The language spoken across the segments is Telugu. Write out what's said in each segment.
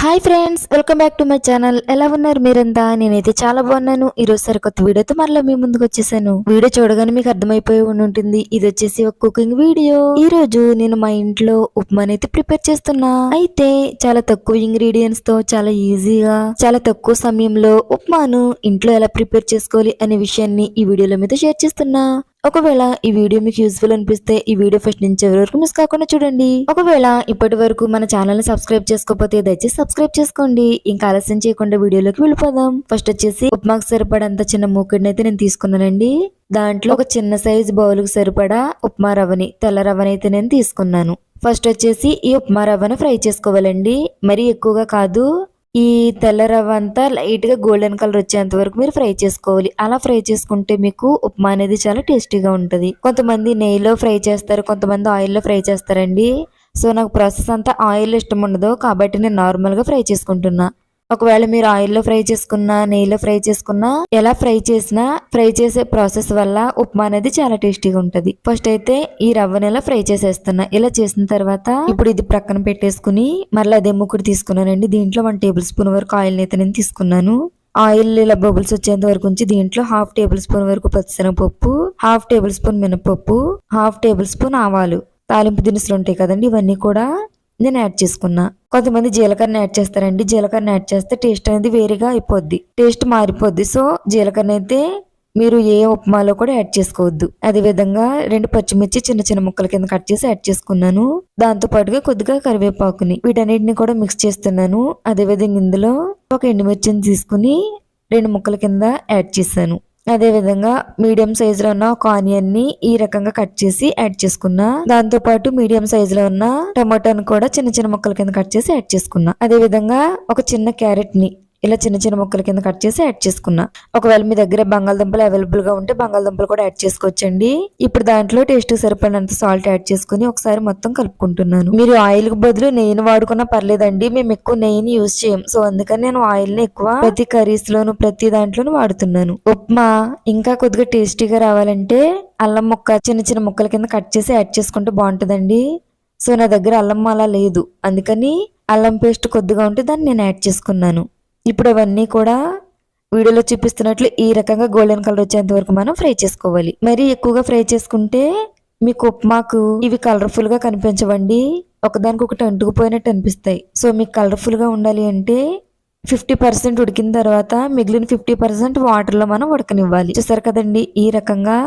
Hi friends welcome back to my channel. ఎలా ఉన్నారు మీరంతా? నేనైతే చాలా బాగున్నాను. ఈరోజు సరికొత్త వీడియోతో మరలా మీ ముందుకు వచ్చేసాను. వీడియో చూడగానే మీకు అర్థమైపోయి ఉంటుంది ఇది వచ్చేసి ఒక కుకింగ్ వీడియో ఈ రోజు నేను మా ఇంట్లో ఉప్మా అనేది ప్రిపేర్ చేస్తున్నా. అయితే చాలా తక్కువ ఇంగ్రీడియంట్స్తో చాలా ఈజీగా చాలా తక్కువ సమయంలో ఉప్మాను ఇంట్లో ఎలా ప్రిపేర్ చేసుకోవాలి అనే విషయాన్ని ఈ వీడియోలో మీద షేర్ చేస్తున్నా. ఒకవేళ ఈ వీడియో మీకు యూస్ఫుల్ అనిపిస్తే ఈ వీడియో ఫస్ట్ నుంచి ఎవరి వరకు మిస్ కాకుండా చూడండి. ఒకవేళ ఇప్పటి వరకు మన ఛానల్ని సబ్స్క్రైబ్ చేసుకోకపోతే దయచేసి సబ్స్క్రైబ్ చేసుకోండి. ఇంకా ఆలస్యం చేయకుండా వీడియోలోకి వెళ్ళిపోదాం. ఫస్ట్ వచ్చేసి ఉప్మాకు సరిపడంత చిన్న మూకుడిని అయితే నేను తీసుకున్నానండి. దాంట్లో ఒక చిన్న సైజ్ బౌల్కి సరిపడా ఉప్మా రవ్వని తెల్ల రవ్వని అయితే నేను తీసుకున్నాను. ఫస్ట్ వచ్చేసి ఈ ఉప్మా రవ్వను ఫ్రై చేసుకోవాలండి. మరీ ఎక్కువగా కాదు. ఈ తెల్ల రవ్వ అంతా లైట్గా గోల్డెన్ కలర్ వచ్చేంత వరకు మీరు ఫ్రై చేసుకోవాలి. అలా ఫ్రై చేసుకుంటే మీకు ఉప్మా అనేది చాలా టేస్టీగా ఉంటుంది. కొంతమంది నెయ్యిలో ఫ్రై చేస్తారు కొంతమంది ఆయిల్లో ఫ్రై చేస్తారండి. సో నాకు ప్రాసెస్ అంతా ఆయిల్ ఇష్టం ఉండదు కాబట్టి నేను నార్మల్గా ఫ్రై చేసుకుంటున్నా. ఒకవేళ మీరు ఆయిల్లో ఫ్రై చేసుకున్నా నెయ్యిలో ఫ్రై చేసుకున్నా ఎలా ఫ్రై చేసినా ఫ్రై చేసే ప్రాసెస్ వల్ల ఉప్మా అనేది చాలా టేస్టీగా ఉంటది. ఫస్ట్ అయితే ఈ రవ్వని ఇలా ఫ్రై చేసేస్తున్నా ఇలా చేసిన తర్వాత ఇప్పుడు ఇది ప్రక్కన పెట్టేసుకుని మళ్ళీ అదే ముక్కుడు తీసుకున్నానండి. దీంట్లో వన్ టేబుల్ స్పూన్ వరకు ఆయిల్ అయితే నేను తీసుకున్నాను. ఆయిల్ ఇలా బబుల్స్ వచ్చేంత వరకు ఉంచి దీంట్లో హాఫ్ టేబుల్ స్పూన్ వరకు పచ్చిశనగపప్పు హాఫ్ టేబుల్ స్పూన్ మినపప్పు హాఫ్ టేబుల్ స్పూన్ ఆవాలు. తాలింపు దినుసులు ఉంటాయి కదండి ఇవన్నీ కూడా నేను యాడ్ చేసుకున్నా. కొంతమంది జీలకర్ర యాడ్ చేస్తారండి. జీలకర్ర యాడ్ చేస్తే టేస్ట్ అనేది వేరేగా అయిపోద్ది. టేస్ట్ మారిపోద్ది. సో జీలకర్ర అయితే మీరు ఏ ఉప్మాలో కూడా యాడ్ చేసుకోవద్దు. అదే విధంగా రెండు పచ్చిమిర్చి చిన్న చిన్న ముక్కల కింద కట్ చేసి యాడ్ చేసుకున్నాను. దాంతో పాటుగా కొద్దిగా కరివేపాకుని వీటన్నిటిని కూడా మిక్స్ చేస్తున్నాను. అదేవిధంగా ఇందులో ఒక ఎండుమిర్చిని తీసుకుని రెండు ముక్కల కింద యాడ్ చేశాను. అదేవిధంగా మీడియం సైజులో ఉన్న ఒక ఆనియన్ని ఈ రకంగా కట్ చేసి యాడ్ చేసుకున్నా. దాంతో పాటు మీడియం సైజులో ఉన్న టమాటాను కూడా చిన్న చిన్న ముక్కల కింద కట్ చేసి యాడ్ చేసుకున్నా. అదే విధంగా ఒక చిన్న క్యారెట్ని ఇలా చిన్న చిన్న ముక్కల కింద కట్ చేసి యాడ్ చేసుకున్నా. ఒకవేళ మీ దగ్గర బంగాళదుంపలు అవైలబుల్గా ఉంటే బంగాళదుంపలు కూడా యాడ్ చేసుకోవచ్చండి. ఇప్పుడు దాంట్లో టేస్ట్ సరిపడినంత సాల్ట్ యాడ్ చేసుకుని ఒకసారి మొత్తం కలుపుకుంటున్నాను. మీరు ఆయిల్కు బదులు నెయ్యిని వాడుకున్నా పర్లేదండి. మేము ఎక్కువ నెయ్యిని యూజ్ చేయం సో అందుకని నేను ఆయిల్ని ఎక్కువ ప్రతి కర్రీస్ లోను ప్రతి దాంట్లోనూ వాడుతున్నాను. ఉప్మా ఇంకా కొద్దిగా టేస్టీగా రావాలంటే అల్లం ముక్క చిన్న చిన్న ముక్కల కింద కట్ చేసి యాడ్ చేసుకుంటే బాగుంటుందండి. సో నా దగ్గర అల్లం అలా లేదు. అందుకని అల్లం పేస్ట్ కొద్దిగా ఉంటే దాన్ని నేను యాడ్ చేసుకున్నాను. ఇప్పుడు అవన్నీ కూడా వీడియోలో చూపిస్తున్నట్లు ఈ రకంగా గోల్డెన్ కలర్ వచ్చేంత వరకు మనం ఫ్రై చేసుకోవాలి. మరి ఎక్కువగా ఫ్రై చేసుకుంటే మీకు ఉప్మాకు ఇవి కలర్ఫుల్గా కనిపించవండి. ఒకదానికి ఒకటి అంటుకుపోయినట్టు అనిపిస్తాయి. సో మీకు కలర్ఫుల్గా ఉండాలి అంటే ఫిఫ్టీ పర్సెంట్ ఉడికిన తర్వాత మిగిలిన ఫిఫ్టీ పర్సెంట్ వాటర్లో మనం ఉడకనివ్వాలి. చూసారు కదండి? ఈ రకంగా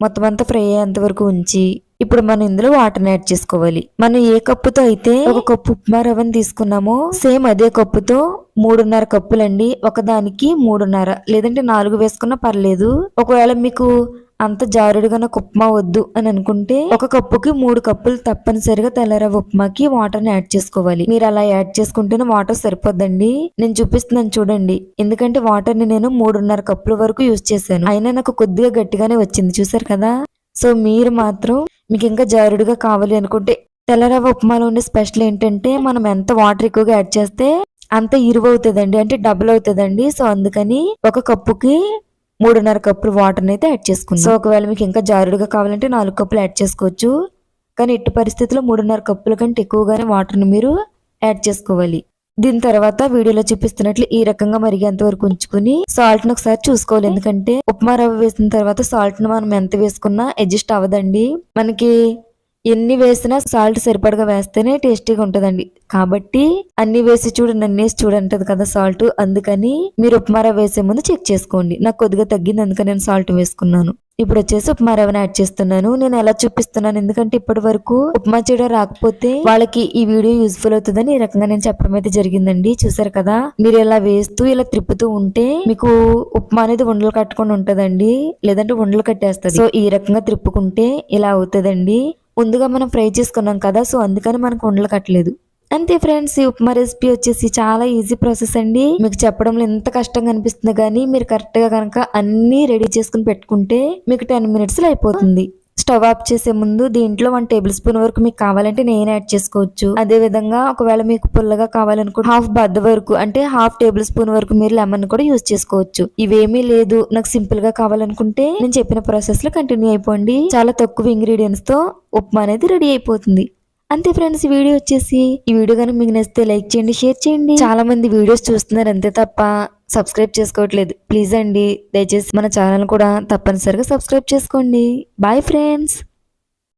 మొత్తం అంతా ఫ్రై అయ్యేంత వరకు ఉంచి ఇప్పుడు మనం ఇందులో వాటర్ని యాడ్ చేసుకోవాలి. మనం ఏ కప్పుతో అయితే ఒక కప్పు ఉప్మా రవ్వని తీసుకున్నామో సేమ్ అదే కప్పుతో మూడున్నర కప్పులండి. ఒకదానికి మూడున్నర లేదంటే నాలుగు వేసుకున్నా పర్లేదు. ఒకవేళ మీకు అంత జారుడుగా నాకు ఉప్మా వద్దు అని అనుకుంటే ఒక కప్పుకి మూడు కప్పులు తప్పనిసరిగా తెల్లరవ్వ ఉప్మాకి వాటర్ని యాడ్ చేసుకోవాలి. మీరు అలా యాడ్ చేసుకుంటేనే వాటర్ సరిపోద్దండి. నేను చూపిస్తున్నాను చూడండి. ఎందుకంటే వాటర్ని నేను మూడున్నర కప్పుల వరకు యూజ్ చేశాను. అయినా నాకు కొద్దిగా గట్టిగానే వచ్చింది. చూసారు కదా? సో మీరు మాత్రం మీకు ఇంకా జారుడుగా కావాలి అనుకుంటే తెల్లరవ్వ ఉప్మాలో ఉండే స్పెషల్ ఏంటంటే మనం ఎంత వాటర్ ఎక్కువగా యాడ్ చేస్తే అంత ఇరువు అవుతుందండి అంటే డబుల్ అవుతుందండి. సో అందుకని ఒక కప్పుకి మూడున్నర కప్పులు వాటర్ అయితే యాడ్ చేసుకుందాం. సో ఒకవేళ మీకు ఇంకా జారుడుగా కావాలంటే నాలుగు కప్పులు యాడ్ చేసుకోవచ్చు. కానీ ఎట్టి పరిస్థితుల్లో మూడున్నర కప్పుల కంటే ఎక్కువగానే వాటర్ని మీరు యాడ్ చేసుకోవాలి. దీని తర్వాత వీడియోలో చూపిస్తున్నట్లు ఈ రకంగా మరిగేంత వరకు ఉంచుకుని సాల్ట్ను ఒకసారి చూసుకోవాలి. ఎందుకంటే ఉప్మా రవ్వ వేసిన తర్వాత సాల్ట్ను మనం ఎంత వేసుకున్నా అడ్జస్ట్ అవ్వదండి. మనకి ఎన్ని వేసినా సాల్ట్ సరిపడగా వేస్తేనే టేస్టీగా ఉంటుందండి. కాబట్టి అన్ని వేసి చూడు నన్ను వేసి చూడంటది కదా సాల్ట్. అందుకని మీరు ఉప్మారా వేసే ముందు చెక్ చేసుకోండి. నాకు కొద్దిగా తగ్గింది అందుకని నేను సాల్ట్ వేసుకున్నాను. ఇప్పుడు వచ్చేసి ఉప్మా రవ్వని యాడ్ చేస్తున్నాను. నేను ఎలా చూపిస్తున్నాను? ఎందుకంటే ఇప్పటి వరకు ఉప్మా చేయడం రాకపోతే వాళ్ళకి ఈ వీడియో యూస్ఫుల్ అవుతుందని ఈ రకంగా నేను చెప్పడం అయితే జరిగిందండి. చూసారు కదా? మీరు ఇలా వేస్తూ ఇలా త్రిప్పుతూ ఉంటే మీకు ఉప్మా అనేది ఉండలు కట్టుకొని ఉంటదండి. లేదంటే ఉండలు కట్టేస్తుంది. సో ఈ రకంగా త్రిప్పుకుంటే ఇలా అవుతుందండి. ముందుగా మనం ఫ్రై చేసుకున్నాం కదా సో అందుకని మనకు ఉండలు కట్టలేదు. అంతే ఫ్రెండ్స్ ఈ ఉప్మా రెసిపీ వచ్చేసి చాలా ఈజీ ప్రాసెస్ అండి. మీకు చెప్పడంలో ఎంత కష్టంగా అనిపిస్తుంది కానీ మీరు కరెక్ట్గా కనుక అన్నీ రెడీ చేసుకుని పెట్టుకుంటే మీకు టెన్ మినిట్స్లో అయిపోతుంది. స్టవ్ ఆఫ్ చేసే ముందు దీంట్లో వన్ టేబుల్ స్పూన్ వరకు మీకు కావాలంటే నేను యాడ్ చేసుకోవచ్చు. అదే విధంగా ఒకవేళ మీకు పుల్లగా కావాలనుకుంటే హాఫ్ బద్ద వరకు అంటే హాఫ్ టేబుల్ స్పూన్ వరకు మీరు లెమన్ కూడా యూజ్ చేసుకోవచ్చు. ఇవేమీ లేదు నాకు సింపుల్గా కావాలనుకుంటే నేను చెప్పిన ప్రాసెస్లో కంటిన్యూ అయిపోండి. చాలా తక్కువ ఇంగ్రీడియంట్స్తో ఉప్మా అనేది రెడీ అయిపోతుంది. అంతే ఫ్రెండ్స్ ఈ వీడియో వచ్చేసి ఈ వీడియో కనుక మీకు నచ్చితే లైక్ చేయండి షేర్ చేయండి. చాలా మంది వీడియోస్ చూస్తున్నారు అంతే తప్ప సబ్స్క్రైబ్ చేసుకోవట్లేదు. ప్లీజ్ అండి దయచేసి మన ఛానల్ కూడా తప్పనిసరిగా సబ్స్క్రైబ్ చేసుకోండి. Bye friends